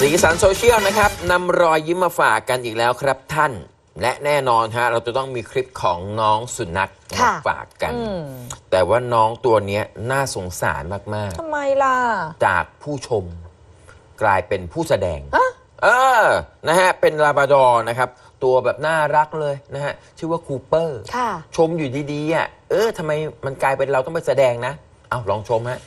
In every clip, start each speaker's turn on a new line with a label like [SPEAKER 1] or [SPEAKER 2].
[SPEAKER 1] สีสันโซเชียลนะครับนำรอยยิ้มมาฝากกันอีกแล้วครับท่าน และแน่นอนฮะเราจะต้องมีคลิปของน้องสุนัขมา
[SPEAKER 2] ค่ะ
[SPEAKER 1] ฝากกัน
[SPEAKER 2] อืม
[SPEAKER 1] แต่ว่าน้องตัวเนี้ยน่าสงสารมาก
[SPEAKER 2] ทำไมล่ะ
[SPEAKER 1] ๆ จากผู้ชมกลายเป็นผู้แสดง
[SPEAKER 2] ฮะ
[SPEAKER 1] เออนะฮะ เป็นลาบราดอร์นะครับ ตัวแบบน่ารักเลยนะฮะ ชื่อว่าคูเปอร์
[SPEAKER 2] ค่ะ
[SPEAKER 1] ชมอยู่ดีๆอะเออทำไมมันกลายเป็นเราต้องไปแสดงนะ เอาลองชมฮะ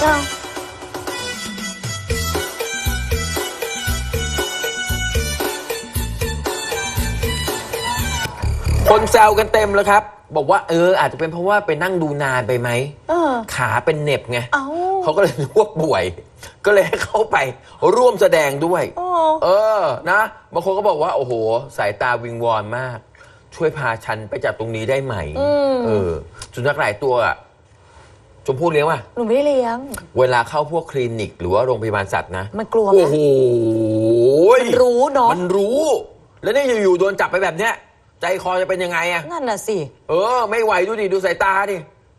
[SPEAKER 2] เจ้า
[SPEAKER 1] คนแซวกันเต็มแล้วครับ บอกว่าเออ อาจจะเป็นเพราะว่าไปนั่งดูนานไปไหม
[SPEAKER 2] เออ
[SPEAKER 1] ขาเป็นเหน็บไง
[SPEAKER 2] เอ้า
[SPEAKER 1] เขาก็เลยนึกว่าป่วย ก็เลยให้เข้าไปร่วมแสดงด้วย
[SPEAKER 2] โอ้
[SPEAKER 1] เออ นะบางคนก็บอกว่า โอ้โห สายตาวิงวอนมาก ช่วยพาฉันไปจากตรงนี้ได้ไหมเออ สุนัขหลายตัวอะ ชมพู่เลี้ยงว่ะ
[SPEAKER 2] หนูไม่ได้เลี้ยง
[SPEAKER 1] เวลาเข้าพวกคลินิก หรือว่าโรงพยาบาลสัตว์นะ
[SPEAKER 2] มันกลัวไหม
[SPEAKER 1] โอ้โห
[SPEAKER 2] มันรู้เนาะ
[SPEAKER 1] มันรู้ แล้วเนี่ยอยู่ๆโดนจับไปแบบเนี้ย ใจคอจะเป็นยังไงอะ
[SPEAKER 2] นั่นน่ะสิ
[SPEAKER 1] เออ ไม่ไหวดูดิ ดูสายตาดิ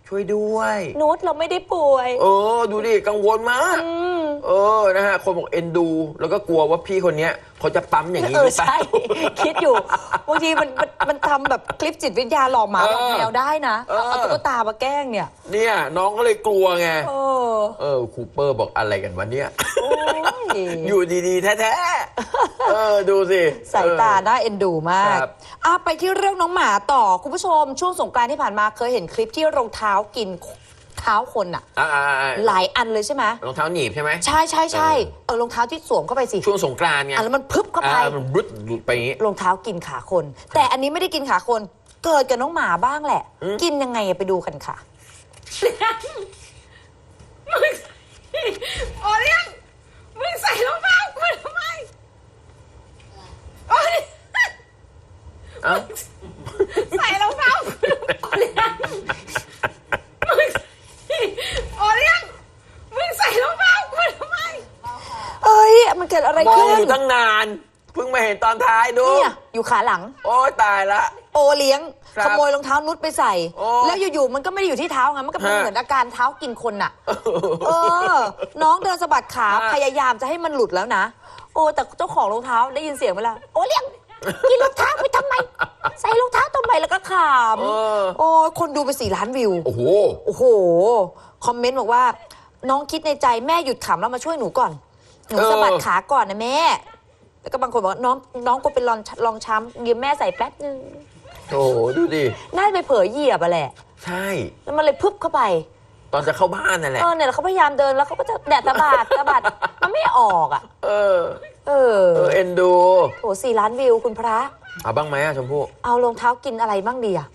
[SPEAKER 1] ช่วยด้วย
[SPEAKER 2] นุชเราไม่ได้ป่วย
[SPEAKER 1] เออ ดูดิ กังวลมาก
[SPEAKER 2] อืม
[SPEAKER 1] เออนะฮะคนบอกเอ็นดู แล้วก็กลัวว่าพี่คนเนี้ยเขาจะปั๊มอย่างนี้
[SPEAKER 2] เอ
[SPEAKER 1] ห
[SPEAKER 2] อ
[SPEAKER 1] รือเปล่า
[SPEAKER 2] ใช่ คิดอยู่บางทีมันมันมันทำแบบคลิปจิตวิทยาหลอกหมา
[SPEAKER 1] เออ
[SPEAKER 2] หลอกแมวได้นะ
[SPEAKER 1] เออ
[SPEAKER 2] เอาตุ๊กตามาแกล้งเนี่ย
[SPEAKER 1] เนี่ยน้องก็เลยกลัวไง
[SPEAKER 2] เออ
[SPEAKER 1] เออคูเปอร์บอกอะไรกันวะเนี่ย
[SPEAKER 2] โอ้ย
[SPEAKER 1] อยู่ดีๆ แท้ๆเออดูสิ
[SPEAKER 2] สายตาน่าเอ็นดูมาก
[SPEAKER 1] ครับ
[SPEAKER 2] อะไปที่เรื่องน้องหมาต่อคุณผู้ชมช่วงสงกรานต์ที่ผ่านมาเคยเห็นคลิปที่รองเท้ากิน เท้าคนอะ
[SPEAKER 1] อ่าๆๆ
[SPEAKER 2] หลายอันเลยใช่ไหม
[SPEAKER 1] รองเท้าหนีบใช่ไหม
[SPEAKER 2] ใช่ใช่ใช่
[SPEAKER 1] เออ
[SPEAKER 2] เออรองเท้าที่สวมเข้าไปสิ
[SPEAKER 1] ช่วงสงกรานต์ไง
[SPEAKER 2] อะแล้วมันพึบเข้าไป
[SPEAKER 1] อ่ามันรุดหลุดไปอย่างงี้
[SPEAKER 2] รองเท้ากินขาคน แต่อันนี้ไม่ได้กินขาคน เกิดกับน้องหมาบ้างแหละ
[SPEAKER 1] อืม
[SPEAKER 2] กินยังไงอะไปดูกันค่ะ
[SPEAKER 3] โอเลี้ยงมึงใส่รองเท้ากูทำไมโอเลี้ยง
[SPEAKER 1] เอ้า
[SPEAKER 3] ใส่รองเท้ากูทำไมโอเลี้ยงมึงโอเลี้ยงมึงใส่รองเท้ากูทำไม
[SPEAKER 2] เอ้ย มันเกิด อะไร
[SPEAKER 1] มอง
[SPEAKER 2] ขึ้
[SPEAKER 1] อนยู่ตั้งนาน เพิ่งมาเห็นตอนท้ายดู
[SPEAKER 2] เนี่ยอยู่ขาหลัง
[SPEAKER 1] โอ้ยตายละ
[SPEAKER 2] โอเลี้ยง
[SPEAKER 1] ครับ
[SPEAKER 2] ขโมยรองเท้านุชไปใส่
[SPEAKER 1] โอ้
[SPEAKER 2] แล้วอยู่ๆมันก็ไม่ได้อยู่ที่เท้าไงมันก็เป็น
[SPEAKER 1] ฮะ
[SPEAKER 2] เหมือนอาการเท้ากินคนน่ะ เออ น้องเดินสะบัดขา
[SPEAKER 1] ฮะ
[SPEAKER 2] พยายามจะให้มันหลุดแล้วนะ โอ้แต่เจ้าของรองเท้าได้ยินเสียงไหมล่ะโอเลี้ยงกินรองเท้าไปทำไม ใส่รองเท้าทำไมแล้วก็ข
[SPEAKER 1] เออำ
[SPEAKER 2] โอ้ยคนดูไปสี่ล้านวิว
[SPEAKER 1] โอ้โห
[SPEAKER 2] โอ้โห คอมเมนต์บอกว่า น้องคิดในใจแม่หยุดขำแล้วมาช่วยหนูก่อน หนู
[SPEAKER 1] เออ
[SPEAKER 2] สะบัดขาก่อนนะแม่ แล้วก็บางคนบอกว่าน้องน้องก็เป็นรองรองช้ำยืมแม่ใส่แป๊บนึง
[SPEAKER 1] โอ้โหดูดิ
[SPEAKER 2] น่าจะไปเผยเหยียบอะแหละ
[SPEAKER 1] ใช่
[SPEAKER 2] แล้วมันเลยพึบเข้าไป
[SPEAKER 1] ตอนจะเข้าบ้านนั่นแหละ
[SPEAKER 2] เออเนี่ยแล้วเขาพยายามเดินแล้วเขาก็จะแดดสะบัดสะบัดมันไม่ออกอะ
[SPEAKER 1] เออ
[SPEAKER 2] เออ
[SPEAKER 1] เออเอ็นดู
[SPEAKER 2] โหสี่ล้านวิวคุณพระ
[SPEAKER 1] เอาบ้างไหมอะชมพู่
[SPEAKER 2] เอารองเท้ากินอะไรบ้างดีอะ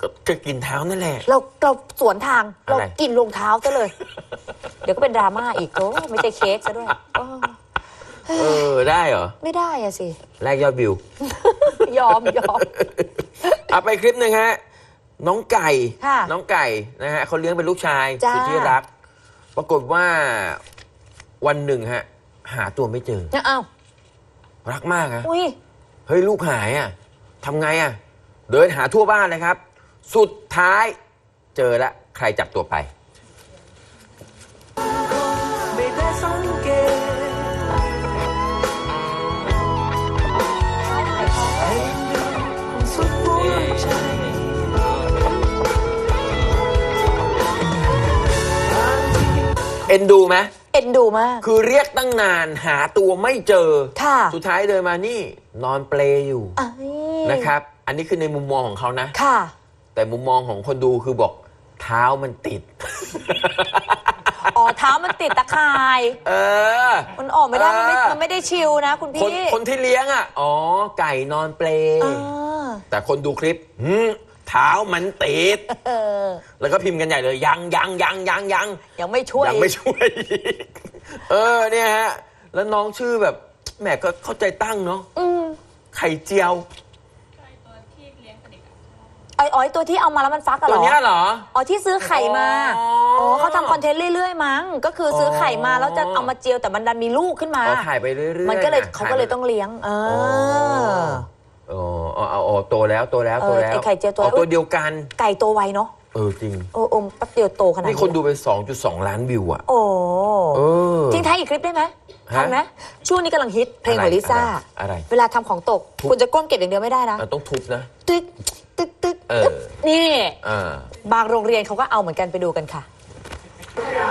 [SPEAKER 1] ก็ก็กินเท้านั่นแหละ
[SPEAKER 2] เราเราสวนทาง
[SPEAKER 1] อะไร
[SPEAKER 2] เรากินรองเท้าซะเลย เดี๋ยวก็เป็นดราม่าอีกโอ้ไม่ใช่เค้กซะด้วยโอ้
[SPEAKER 1] เออได้เหรอ
[SPEAKER 2] ไม่ได้อะสิ
[SPEAKER 1] แลกยอดวิว
[SPEAKER 2] ยอมยอม
[SPEAKER 1] เอาไปคลิปหนึ่งฮะ น้องไก่
[SPEAKER 2] ค่ะ
[SPEAKER 1] น้องไก่นะฮะเขาเลี้ยงเป็นลูกชาย
[SPEAKER 2] จ้า
[SPEAKER 1] สุดที่รัก ปรากฏว่าวันหนึ่งฮะ หาตัวไม่เจอ
[SPEAKER 2] อ้าว
[SPEAKER 1] รักมากฮะ
[SPEAKER 2] อุ้ย
[SPEAKER 1] เฮ้ยลูกหายอะทำไงอะเดินหาทั่วบ้านเลยครับ สุดท้ายเจอละใครจับตัวไป อ็นดูไหม
[SPEAKER 2] เอ็นดูมาก
[SPEAKER 1] คือเรียกตั้งนานหาตัวไม่เจอ
[SPEAKER 2] ค่ะ
[SPEAKER 1] สุดท้ายเดินมานี่นอนเปลอยู่
[SPEAKER 2] อ้าย
[SPEAKER 1] นะครับ อันนี้คือในมุมมองของเขานะ
[SPEAKER 2] ค่ะ
[SPEAKER 1] แต่มุมมองของคนดูคือบอกเท้ามันติด
[SPEAKER 2] อ๋อเท้ามันติดตะข่าย
[SPEAKER 1] เออ
[SPEAKER 2] มันออกไม่ได้ มันไม่
[SPEAKER 1] เออ
[SPEAKER 2] มันไม่ได้ชิลนะ คุณ
[SPEAKER 1] คน
[SPEAKER 2] พี่
[SPEAKER 1] คนที่เลี้ยงอะ อ๋อ ไก่นอนเปล
[SPEAKER 2] อ่า
[SPEAKER 1] แต่คนดูคลิปหืม เท้ามันติด
[SPEAKER 2] เออ
[SPEAKER 1] แล้วก็พิมพ์กันใหญ่เลย ยังยังยังยังยัง
[SPEAKER 2] ยังไม่ช่วย
[SPEAKER 1] ยังไม่ช่วยอีกเออเนี่ยฮะ แล้วน้องชื่อแบบแหมก็เข้าใจตั้งเนาะ
[SPEAKER 2] อืม
[SPEAKER 1] ไข่เจียว
[SPEAKER 2] ไอ้อ๋อยตัวที่เอามาแล้วมันฟักอะเห
[SPEAKER 1] ตั
[SPEAKER 2] ร
[SPEAKER 1] ว
[SPEAKER 2] อ
[SPEAKER 1] เนี้ยเหรอ
[SPEAKER 2] อ๋อที่ซื้อไข่มา
[SPEAKER 1] อ๋อ
[SPEAKER 2] อ๋อเขาทำคอนเทนต์เรื่อย ๆ มั้ง ก็คือซื้อไข่มา
[SPEAKER 1] อ๋อ
[SPEAKER 2] แล้วจะเอามาเจียวแต่มันดันมีลูกขึ้นมา
[SPEAKER 1] อ๋อถ่ายไปเรื่อยๆ
[SPEAKER 2] มันก็เลยะเขาก็เลยต้องเลี้ยง เออ
[SPEAKER 1] อ อ๋ออ๋ออ๋ออ๋อโตแล้วโตแล้วโตแล้ว
[SPEAKER 2] เออไอ้ไข่เจียวโตแล้ว
[SPEAKER 1] อ๋อตัวเดียวกัน
[SPEAKER 2] ไก่โตวไวเนาะ
[SPEAKER 1] เออจริง
[SPEAKER 2] โอ้โอมแป๊บเดียวโตขนาด
[SPEAKER 1] นี่คนดูไป 2.2 ล้านวิวอะ
[SPEAKER 2] โอ้
[SPEAKER 1] เออ
[SPEAKER 2] ทิ้งท้ายอีกคลิปได้ไหม
[SPEAKER 1] ฮะ
[SPEAKER 2] ทันไหมช่วงนี้กำลังฮิตเพลงของ
[SPEAKER 1] อะไร
[SPEAKER 2] ลิซ่า
[SPEAKER 1] อะไร
[SPEAKER 2] เวลาทำของตกคุณจะก้มเก็บอย่างเดียวไม่ได้นะ
[SPEAKER 1] เออต้องทุบนะ
[SPEAKER 2] ตึ๊กตึ๊กตึ๊ก
[SPEAKER 1] เออ
[SPEAKER 2] ตึ๊กนี่
[SPEAKER 1] อ่า
[SPEAKER 2] บางโรงเรียนเขาก็เอาเหมือนกันไปดูกันค่ะอะ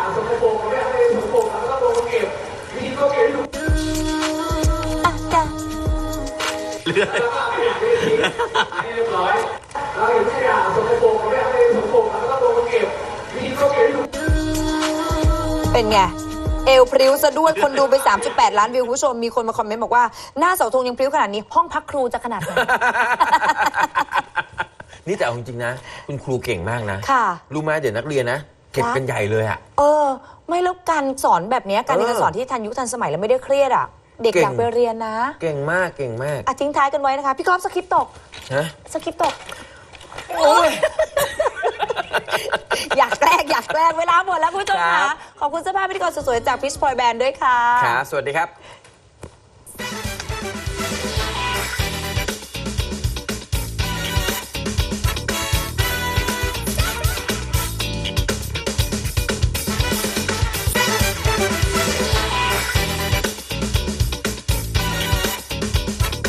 [SPEAKER 2] เป็นไงเอวพริ้วซะด้วยคนดูไป 3.8 ล้านวิวคุณผู้ชม มีคนมาคอมเมนต์บอกว่า หน้าเสาธงยังพริ้วขนาดนี้ ห้องพักครูจะขนาดไหน
[SPEAKER 1] นี่แต่เอาจริงๆนะ คุณครูเก่งมากนะ
[SPEAKER 2] ค่ะ
[SPEAKER 1] รู้ไหมเดี๋ยวนักเรียนนะเก็บกันใหญ่เลยอะ
[SPEAKER 2] เออ ไม่แล้วการสอนแบบเนี้ยการเรียนการสอนที่ทันยุคทันสมัยแล้วไม่ได้เครียดอะ เด็ก
[SPEAKER 1] เก่ง
[SPEAKER 2] อยากไปเรียนนะ
[SPEAKER 1] เก่งมากเก่งมาก
[SPEAKER 2] อะทิ้งท้ายกันไว้นะคะ พี่กอล์ฟสคริปต์ตก
[SPEAKER 1] ฮะ
[SPEAKER 2] สคริปต์ตกอยากแกล้งอยากแกล้งเวลาหมดแล้วคุณผู้ชม
[SPEAKER 1] ครั
[SPEAKER 2] ค่ะ
[SPEAKER 1] บ
[SPEAKER 2] ขอบคุณเสื้อผ้าพิธีกรสวยๆจากฟิชพลอยแบนด์ด้วยค่ะ
[SPEAKER 1] ครับสวัสดีครับ